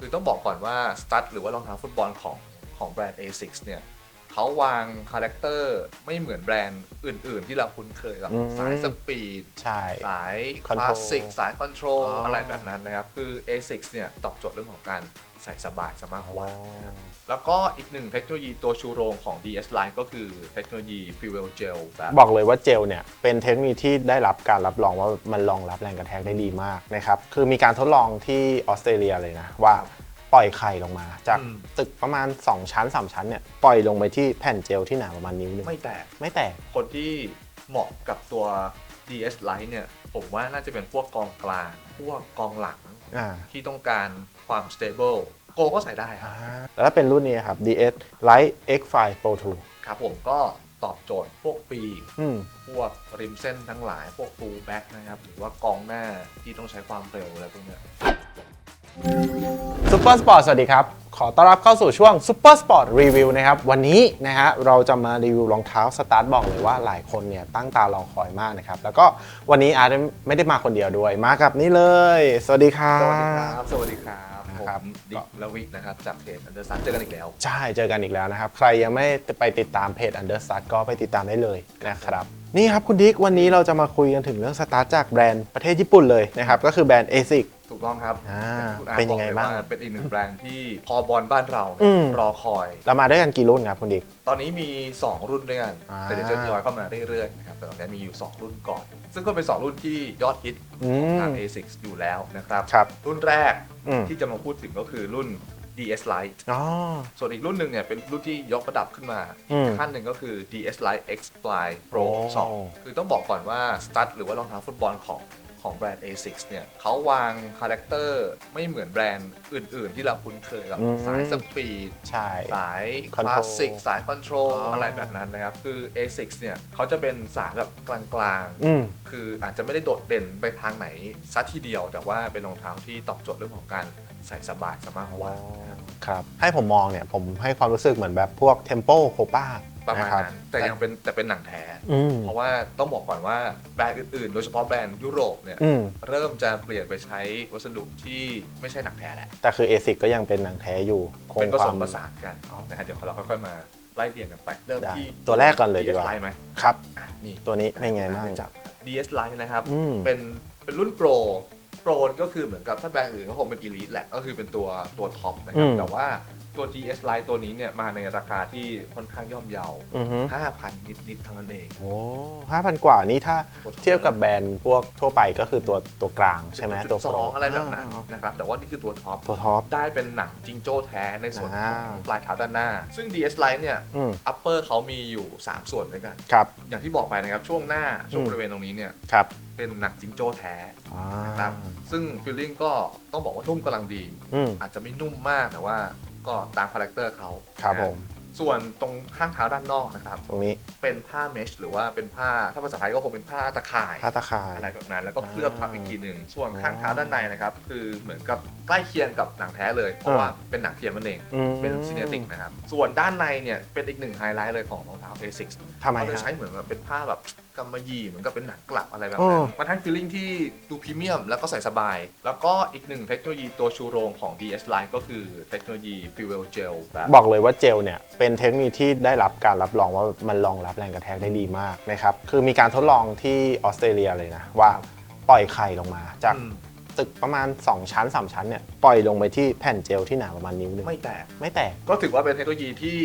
คือต้องบอกก่อนว่าสตั๊ดหรือว่ารองเท้าฟุตบอลของของแบรนด์ ASICS เนี่ย เขาวางคาแรคเตอร์ไม่เหมือนแบรนด์อื่น ๆ ที่เราคุ้นเคยกับอืม สายสปีด ใช่ สายค Control ลาสสิกสายคอนโทรลอ๋ออ อะไรแบบนั้นนะครับ คือ ASICS เนี่ยตอบโจทย์เรื่องของการใส่สบายสมากกว่านะครับแล้วก็อีกหนึ่งเทคโนโลยีตัวชูโรงของ DS Line ก็คือเทคโนโลยี Fuel Gel แบบบอกเลยว่าเจลเนี่ยเป็นเทคโนโลยีที่ได้รับการรับรองว่ามันรองรับแรงกระแทกได้ดีมากนะครับ คือมีการทดลองที่ออสเตรเลียเลยนะ ว่า ปล่อยไข่ลงมา จากอืม ตึกประมาณ 2 ชั้น 3 ชั้นเนี่ยปล่อยลงไปที่แผ่นเจลที่หนาประมาณนิ้วหนึงไม่แตก ไม่แตก คนที่เหมาะกับตัว DS Lite เนี่ย ผมว่าน่าจะเป็นพวกกองกลาง พวกกองหลังอ่าที่ต้องการความ stable โกก็ใส่ได้ครับ แล้วถ้าเป็นรุ่นนี้ครับ DS Lite X5 Pro 2ครับผมก็ตอบโจทย์พวกปีกอืม พวกริมเส้นทั้งหลาย พวก full back นะครับ หรือว่ากองหน้าที่ต้องใช้ความเร็วอะไรพวกเนี้ย ซูเปอร์สปอร์ตสวัสดีครับ ขอต้อนรับเข้าสู่ช่วงซูเปอร์สปอร์ตรีวิวนะครับ วันนี้นะฮะเราจะมารีวิวรองเท้าสตาร์ทบอกเลยว่าหลายคนเนี่ยตั้งตารอคอยมากนะครับ แล้วก็วันนี้อาร์ตไม่ได้มาคนเดียวด้วย มากับนี่เลย สวัสดีครับ สวัสดีครับ สวัสดีครับผครับมดิกลวิกนะครับ จากเพจอันเดอร์ซันเจอกันอีกแล้ว ใช่ เจอกันอีกแล้วนะครับ ใครยังไม่ไปติดตามเพจ Understart ก็ไปติดตามได้เลยนะครับนี่ครับคุณดิ๊กวันนี้เราจะมาคุยกันถึงเรื่องสตาร์ทจากแบรนด์ประเทศญี่ปุ่นเลยนะครับก็คือแบรนด์ ASIC ถูกต้องครับอ่าคุณอาร์ตเป็นยังไงอกลบ้างว่เป็นอีกหนึ่งแบรนด์ที่พอบอลบ้านเราอืม รอคอย เรามาด้วยกันกี่รุ่นครับคุณดิ๊กตอนนี้มี 2 รุ่นด้วยกันอ่า แต่เดี๋ยวจะทยอยเข้ามาเรื่อยๆนะครับแต่ตอนนี้มีอยู่ 2 รุ่นก่อน ซึ่งก็เป็น 2 รุ่นที่ยอดฮิตอืของทาง ม ASICS อยู่แล้วนะครับครับ รุ่นแรกอืมที่จะมาพูดถึงก็คือรุ่น DS Lite อ๋อ ส่วนอีกรุ่นหนึ่งเนี่ยเป็นรุ่นที่ยกระดับขึ้นมาอืมอีกขั้นหนึ่งก็คือ DS Lite X Fly Pro โอ้ 2 คือต้องบอกก่อนว่าสตั๊ดหรือว่ารองเท้าฟุตบอลของ ของแบรนด์ ASICS เนี่ยเขาวางคาแรคเตอร์ไม่เหมือนแบรนด์อื่น ๆ ที่เราคุ้นเคยกับ อืม สายสปีด ใช่ สายค Control ลาสสิกสายคอนโทรลอ๋ออ อะไรแบบนั้นนะครับ คือ ASICS เนี่ยเขาจะเป็นสายแบบกลางอืม ๆ คืออาจจะไม่ได้โดดเด่นไปทางไหนซัทีเดียว แต่ว่าเป็นรองเท้าที่ตอบโจทย์เรื่องของการใส่สบายสมากกว่าครับ ให้ผมมองเนี่ย ผมให้ความรู้สึกเหมือนแบบพวก Tempo Copa ป ระมาณนะครับนั้นแต่ยังเป็นแต่เป็นหนังแท้ อืมเพราะว่าต้องบอกก่อนว่าแบรนด์อื่นๆ โดยเฉพาะแบรนด์ยุโรปเนี่ย อืมเริ่มจะเปลี่ยนไปใช้วัสดุที่ไม่ใช่หนังแท้แหละ แต่คือ ASIC ก็ยังเป็นหนังแท้อยู่คงเป็นผคสวามม ผสานกันนะฮะเดี๋ยวเราค่อยๆมาไล่เรียงกันไปเริ่มได้ที่ตัวแรกก่อนเลยดีกว่า DS Lite ไหมครับ อะนี่ ตัวนี้เป็นไงบ้างจับ DS Lite นะครับ อืม เป็นเป็นรุ่นโปร โปรก็คือเหมือนกับถ้าแบรนด์อื่นก็คงเป็น Elite แหละ ก็คือเป็นตัวตัวท็อปนะครับ อืมแต่ว่า ตัว DS Lite ตัวนี้เนี่ยมาในราคาที่ค่อนข้างย่อมเยาอือฮึ5,000 นิดๆเท่านั้นเองโอ้ห้าพันกว่านี่ถ้าเทียบกับแบรนด์พวกทั่วไปก็คือตัวตัวกลางใช่ไหมตัวสองอะไรแบบนั้นานะครับแต่ว่านี่คือตัวท็อปตัวท็อป ได้เป็นหนังจิงโจ้แท้ในส่วนของอ่าปลายเท้าด้านหน้า ซึ่ง DS Lite เนี่ย อืม อัปเปอร์เขามีอยู่ 3 ส่วนด้วยกัน ครับ อย่างที่บอกไปนะครับ ช่วงหน้า ช่วงอืม บริเวณตรงนี้เนี่ย ครับเป็นหนังจิงโจ้แท้อ่านะครับซึ่งฟิลลิ่งก็ต้องบอกว่านุ่มกำลังดี อืมอาจจะไม่นุ่มมากแต่ว่า ก็ตามคาแรคเตอร์เขาครับนะผม ส่วนตรงข้างเท้าด้านนอกนะครับ ตรงนี้เป็นผ้าเมชหรือว่าเป็นผ้าถ้าภาษาไทยก็คงเป็นผ้าตะข่ายผ้าตะข่ายอะไรแบบนั้นแล้วก็เคลือบทับอีกทีหนึ่งส่วนอ๋อข้างเท้าด้านในนะครับ คือเหมือนกับใกล้เคียงกับหนังแท้เลย เพราะว่าเป็นหนังเทียมนั่นเองอืมเป็นซีเนติกนะครับ ส่วนด้านในเนี่ยเป็นอีกหนึ่งไฮไลท์เลยของรองเท้า ASICS ทำไมเขาจะฮะใช้เหมือนแบบเป็นผ้าแบบกำมะหยี่เหมือนกับเป็นหนังกลับอะไรแบบอ๋นั้นอมันทั้งฟีลลิ่งที่ดูพรีเมียมแล้วก็ใส่สบาย แล้วก็อีกหนึ่งเทคโนโลยีตัวชูโรงของ DS Line ก็คือเทคโนโลยี Fuel Gel แบบบอกเลยว่าเจลเนี่ยเป็นเทคโนโลยีที่ได้รับการรับรองว่ามันรองรับแรงกระแทกได้ดีมากนะครับ คือมีการทดลองที่ออสเตรเลียเลยนะ ว่าปล่อยไข่ลงมาจากอืม ตึกประมาณ 2 ชั้น 3 ชั้นเนี่ยปล่อยลงไปที่แผ่นเจลที่หนาประมาณนิ้วหนึงไม่แตก ไม่แตก ก็ถือว่าเป็นเทคโนโลยีที่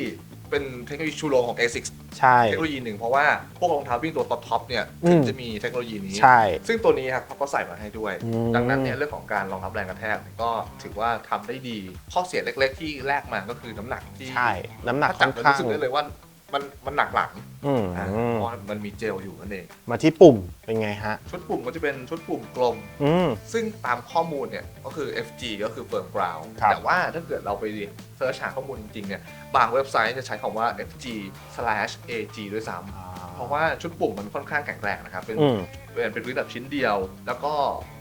เป็นเทคโนโลยีชูโรงของ ASICS ใช่ เทคโนโลยีหนึ่งเพราะว่าพวกรองเท้าวิ่งตัวท็อปๆเนี่ยอืมจะมีเทคโนโลยีนี้ ใช่ ซึ่งตัวนี้ครับเขาก็ใส่มาให้ด้วย อืม ดังนั้นเนี่ยเรื่องของการรองรับแรงกระแทกเนี่ยก็ถือว่าทำได้ดี ข้อเสียเล็กๆที่แลกมาก็คือน้ำหนักที่ใช่ น้ำหนักถ้าค่จัอบนแล้วข้างรู้สึกได้เลยว่า มันมันหนักหลังอืมอ่าเพราะมันมีเจลอยู่นั่นเอง มาที่ปุ่มเป็นไงฮะ ชุดปุ่มก็จะเป็นชุดปุ่มกลม อืม ซึ่งตามข้อมูลเนี่ยก็คือ FG ก็คือ firm ground ครับ แต่ว่าถ้าเกิดเราไปเสิร์ชหาข้อมูลจริงๆเนี่ยบางเว็บไซต์จะใช้คำว่า FG slash AG ด้วยซ้ำเพราะว่าชุดปุ่มมันค่อนข้างแข็งแรงนะครับ เป็นอืม เป็นเป็นพื้นแบบชิ้นเดียว แล้วก็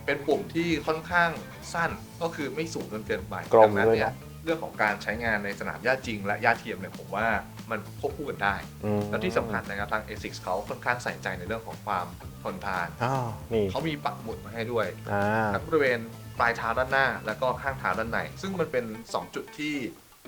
เป็นปุ่มที่ค่อนข้างสั้นก็คือไม่สูงจนเกินไปกลมดันั้นด้วยเนี่ยนะเรื่องของการใช้งานในสนามหญ้าจริงและหญ้าเทียมเนี่ยผมว่า มันควบคู่กันได้อืมแล้วที่สำคัญนะครับทาง ASICS เขาค่อนข้างใส่ใจในเรื่องของความทนทาน อ้าวนี่เขามีปักหมุดมาให้ด้วยอ่าทั้งบริเวณปลายเท้าด้านหน้า แล้วก็ข้างเท้าด้านใน ซึ่งมันเป็น 2 จุดที่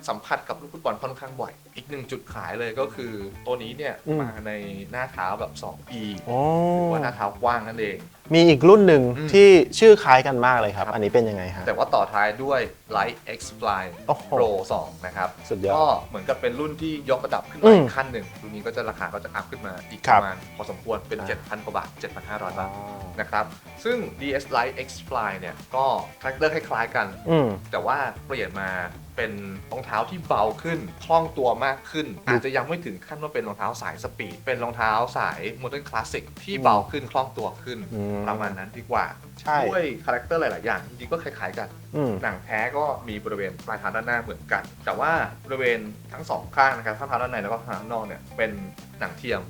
สัมผัสกับลูกฟุตบอลค่อนข้างบ่อย อีกหนึ่งจุดขายเลยก็คือตัวนี้เนี่ยอืมมาในหน้าเท้าแบบ 2E โอ้หรือว่าหน้าเท้ากว้างนั่นเอง มีอีกรุ่นหนึ่งอืม ที่ชื่อคล้ายกันมากเลยครับครับ อันนี้เป็นยังไงฮะ แต่ว่าต่อท้ายด้วย Light X Fly โอ้โห Pro 2 นะครับสุดยอด ก็เหมือนกับเป็นรุ่นที่ยกระดับขึ้นอืมามอีกขั้นหนึ่งรุ่นนี้ก็จะราคาก็จะอัพขึ้นมาอีกคปรับ ระมาณพอสมควรเป็นอ่า7,000 กว่าบาท 7,500 บาทนะครับ ซึ่ง DS Lite X Fly เนี่ยก็คาแรคเตอร์คล้ายๆกัน อืม แต่ว่าเปลี่ยนมา เป็นรองเท้าที่เบาขึ้นคล่องตัวมากขึ้น อาจจะยังไม่ถึงขั้นว่าเป็นรองเท้าสายสปีด เป็นรองเท้าสายโมเดิร์นคลาสสิกที่เบาขึ้นคล่องตัวขึ้นอืม ประมาณนั้นดีกว่า ใช่ ด้วยคาแรคเตอร์หลาย ๆ อย่างจริงๆก็คล้าย ๆ กัน อืม หนังแท้ก็มีบริเวณปลายเท้าด้านหน้าเหมือนกัน แต่ว่าบริเวณทั้งสองข้างนะครับข้างเท้าด้านในแล้วก็ข้างเท้าด้านนอกเนี่ยเป็นหนังเทียม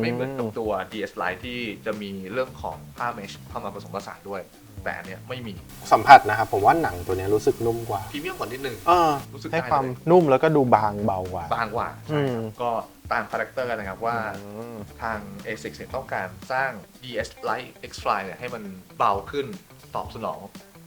ไม่เหมือนกับตัว DS Lite ที่จะมีเรื่องของผ้าเมชเข้ามาผสมผสานด้วย แต่อันเนี้ยไม่มีสัมผัสนะครับผมว่าหนังตัวเนี้ยรู้สึกนุ่มกว่าพรีเมียมกว่านิดนึง เออรู้สึกให้ได้ความเลยนุ่มแล้วก็ดูบางเบากว่า บางกว่าอืใช่มครับก็ตามคาแรคเตอร์นะครับว่า อืม ทาง ASICS เนี่ยต้องการสร้าง DS Lite X Fly เนี่ยให้มันเบาขึ้นตอบสนอง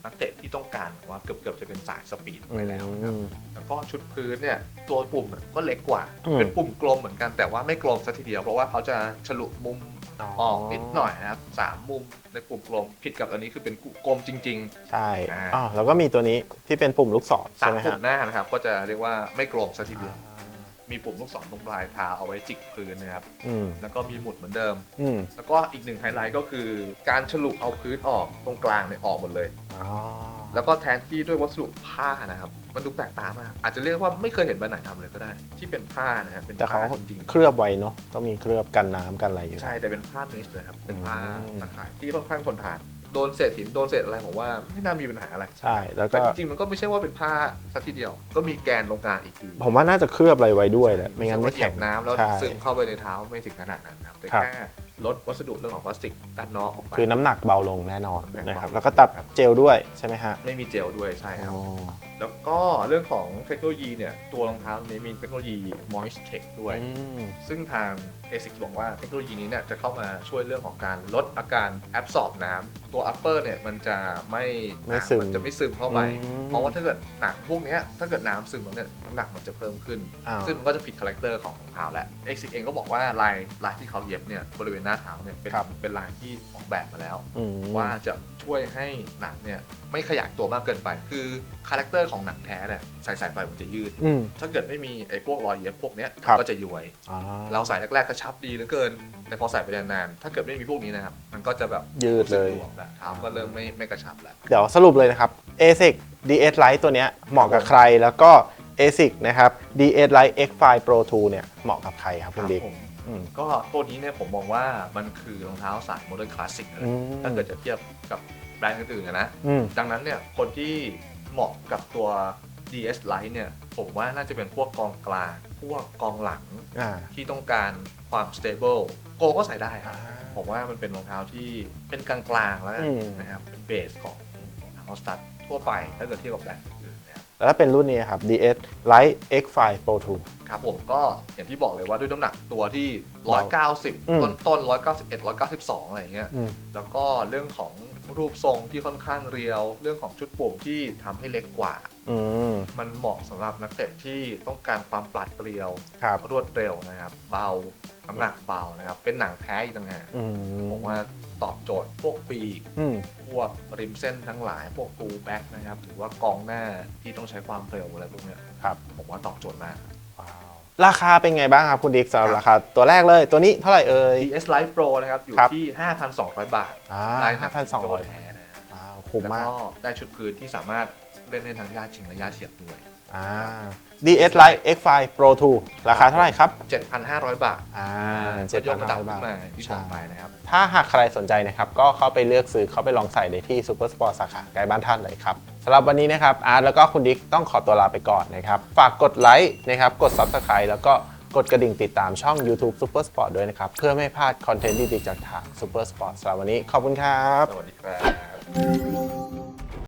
นักเตะที่ต้องการว่าเกือบๆจะเป็นสายสปีดไปแล้วนะครับแล้วก็ชุดพื้นเนี่ยตัวปุ่มก็เล็กกว่า อืม เป็นปุ่มกลมเหมือนกันแต่ว่าไม่กลมซะทีเดียว เพราะว่าเขาจะฉลุมุม อ๋อออกนิดหน่อยนะครับสามมุมในปุ่มกลมผิดกับอันนี้คือเป็นกลมจริง ใช่อ่า อ๋อแล้วก็มีตัวนี้ที่เป็นปุ่มลูกศรๆใช่สามไหมปุ่ฮะมหน้านะครับ ก็จะเรียกว่าไม่กลมซะทีเดียวมีปุ่มลูกศรตรงปลายเท้าเอาไว้จิกพื้นนะครับอืมแล้วก็มีหมุดเหมือนเดิม อืมแล้วก็อีกหนึ่งไฮไลท์ก็คือการฉลุเอาพื้นออกตรงกลางเนี่ยออกหมดเลย อ๋อแล้วก็แทนที่ด้วยวัสดุผ้านะครับ มันดูแปลกตามากอาจจะเรียกว่าไม่เคยเห็นแบรนด์ไหนทำเลยก็ได้ ที่เป็นผ้านะครับเป็นแต่เขาผ้าจริงเคลือบไว้เนาะต้องมีเคลือบกันน้ำกันอะไรอยู่ๆใช่แต่เป็นผ้าเมชเลยครับเป็นผ้าอืม ตะข่ายที่ค่อนข้างทนทานโดนเศษหินโดนเศษอะไรผมว่าไม่น่ามีปัญหาอะไรใช่แล้วก็แต่จริงๆมันก็ไม่ใช่ว่าเป็นผ้าสักทีเดียว ก็มีแกนตรงกลางอีกทีผมว่าน่าจะเคลือบอะไรไว้ด้วยแหละไม่งั้นไม่เหยีแข็ยงบน้ำแล้วใช่ซึมเข้าไปในเท้าไม่ถึงขนาดนั้นครับแต่ครับ แค่ลดวัสดุเรื่องของพลาสติกด้านนอกออกไป คือน้ำหนักเบาลงแน่นอนน้ำหนักนะครับเบาแล้วก็ตัดเจลด้วยใช่ไหมฮะไม่มีเจลด้วยใช่ครับ อ๋อ แล้วก็เรื่องของเทคโนโลยีเนี่ย ตัวรองเท้านี้มีเทคโนโลยี Moist Tech ด้วยอืมซึ่งทาง ASICS บอกว่าเทคโนโลยีนี้เนี่ยจะเข้ามาช่วยเรื่องของการลดอาการแอบสอบน้ำตัว upper เนี่ยมันจะไม่ไม่ซึม นจะไม่ซึมเข้าไปอืมเพราะว่าถ้าเกิดหนังพวกเนี้ยถ้าเกิดน้ำซึมแล้วเนี่ยน้ำหนักมันจะเพิ่มขึ้น อ้าวซึ่งมันก็จะผิดคาแรคเตอร์ของรองเท้าแหละ ASICS เองก็บอกว่าลายลายที่เขาเย็บเนี่ยบริเวณหน้าเท้าเนี่ยเป็นครับเป็นลายที่ออกแบบมาแล้ว อืมว่าจะช่วยให้หนังเนี่ยไม่ขยายตัวมากเกินไป คือคาแรคเตอร์ของหนังแท้เนี่ยใส่ใส่ไปมันจะยืด อืม ถ้าเกิดไม่มีไอ้พวกรอยเย็บพวกเนี้ยครับ ก็จะย้วย อ่าเราใส่แรกๆกระชับดีเหลือเกิน แต่พอใส่ไปนานๆถ้าเกิดไม่มีพวกนี้นะครับมันก็จะแบบยืดเลย รู้สึกหวมแล้วเท้าก็เริ่มไม่ไม่กระชับแล้ว เดี๋ยวสรุปเลยนะครับ ASIC DS Lite ตัวเนี้ยเหมาะกับใครแล้วก็ ASIC นะครับ DS Lite X5 Pro 2 เนี่ยเหมาะกับใครครับคุณบิ๊กผมอืม ก็ตัวนี้เนี่ยผมมองว่ามันคือรองเท้าสายโมเดิร์นคลาสสิกอืมถ้าเกิดจะเทียบกับแบรนด์อื่นๆนะอืม ดังนั้นเนี่ยคนที่ เหมาะกับตัว DS Lite เนี่ย ผมว่าน่าจะเป็นพวกกองกลาง พวกกองหลังอ่า ที่ต้องการความ stable โกก็ใส่ได้ครับ ผมว่ามันเป็นรองเท้าที่เป็นกลางๆแล้วกันอืม นะครับ เป็นเบสของรองเท้าสตัดทั่วไปถ้าเกิดเทียบกับแบรนด์อื่นๆนะครับแล้วถ้าเป็นรุ่นนี้ครับ DS Lite X5 Pro 2 ครับผมก็อย่างที่บอกเลยว่าด้วยน้ำหนักตัวที่อืม190ต้นต้นๆ191 192 อะไรอย่างเงี้ยอืม แล้วก็เรื่องของรูปทรงที่ค่อนข้างเรียว เรื่องของชุดปุ่มที่ทำให้เล็กกว่า อืมมันเหมาะสำหรับนักเตะที่ต้องการความปราดเปรียว ครับ รวดเร็วนะครับ เบาน้ำหนักเบานะครับ เป็นหนังแท้อีกต่างหากอืมผมว่าตอบโจทย์พวกปีก อืม พวกริมเส้นทั้งหลาย พวกฟูลแบ็กนะครับ หรือว่ากองหน้าที่ต้องใช้ความเร็วอะไรพวกเนี้ยครับ ผมว่าตอบโจทย์มากว้าว ราคาเป็นไงบ้างครับคุณดิกสำหรับครับราคาตัวแรกเลยตัวนี้เท่าไหร่เอ่ย DS Live Pro นะครับ อยู่ครับ ที่ 5,200 บาทอ่าได้ห้าพันสองร้อยแท้นะว้าวคุ้มแล้วมาก ก็ได้ชุดพื้นที่สามารถเล่นได้ทั้งย่าชิงและย่าเฉียบด้วย อ่า DS Lite X5 Pro 2 ราคาเท่าไหร่ครับ 7,500 บาทอ่าจะยกระดับ7,500ขึ้บานท มาที่บอกไปนะครับ ถ้าหากใครสนใจนะครับ ก็เข้าไปเลือกซื้อเข้าไปลองใส่ได้ที่ Super Sport สาขาใกล้บ้านท่านเลยครับสำหรับวันนี้นะครับอาร์ตแล้วก็คุณดิ๊กต้องขอตัวลาไปก่อนนะครับฝากกดไลค์นะครับกด Subscribe แล้วก็กดกระดิ่งติดตามช่อง YouTube Super Sport ด้วยนะครับ เพื่อไม่พลาดคอนเทนต์ดีๆจากทาง Super Sport สำหรับวันนี้ขอบคุณครับ สวัสดีครับ